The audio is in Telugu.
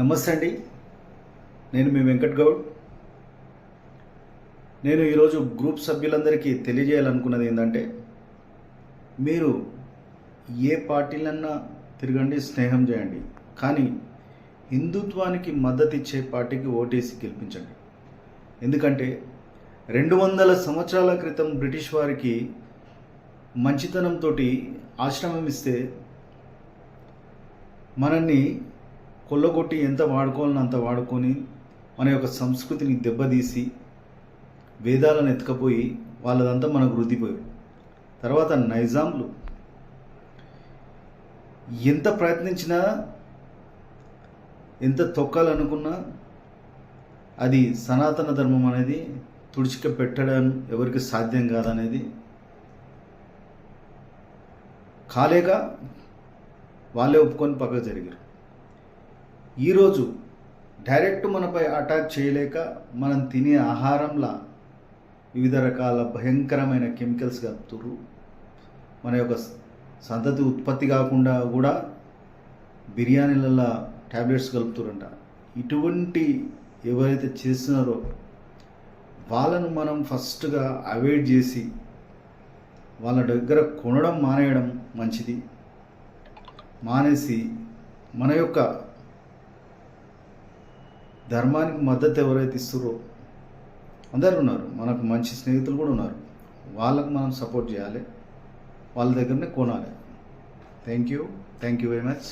నమస్తే అండి. నేను మీ వెంకట్ గౌడ్. నేను ఈరోజు గ్రూప్ సభ్యులందరికీ తెలియజేయాలనుకున్నది ఏంటంటే మీరు ఏ పార్టీలన్నా తిరగండి స్నేహం చేయండి. కానీ హిందుత్వానికి మద్దతు ఇచ్చే పార్టీకి ఓటేసి గెలిపించండి. ఎందుకంటే రెండు వందల సంవత్సరాల క్రితం బ్రిటిష్ వారికి మంచితనంతో ఆశ్రమం ఇస్తే మనల్ని కొల్లగొట్టి ఎంత వాడుకోవాలని అంత వాడుకొని మన యొక్క సంస్కృతిని దెబ్బతీసి వేదాలను ఎత్తుకపోయి వాళ్ళదంతా మనకు వృద్ధిపోయి తర్వాత నైజాంలు. ఎంత ప్రయత్నించినా ఎంత తొక్కాలనుకున్నా అది సనాతన ధర్మం అనేది తుడిచిక పెట్టడం ఎవరికి సాధ్యం కాదనేది. కాలేక వాళ్ళే ఒప్పుకొని పక్కకు జరిగారు. ఈరోజు డైరెక్ట్ మనపై అటాక్ చేయలేక మనం తినే ఆహారంలా వివిధ రకాల భయంకరమైన కెమికల్స్ కలుపుతుర్రు. మన యొక్క సంతతి ఉత్పత్తి కాకుండా కూడా బిర్యానీలలో ట్యాబ్లెట్స్ కలుపుతురంట ఇటువంటి ఎవరైతే చేస్తున్నారో వాళ్ళను మనం ఫస్ట్గా అవాయిడ్ చేసి వాళ్ళ దగ్గర కొనడం మానేయడం మంచిది. మానేసి మన యొక్క ధర్మానికి మద్దతు ఎవరైతే ఇస్తారో అందరు ఉన్నారు. మనకు మంచి స్నేహితులు కూడా ఉన్నారు. వాళ్ళకు మనం సపోర్ట్ చేయాలి. వాళ్ళ దగ్గరనే కొనాలి. Thank you thank you very much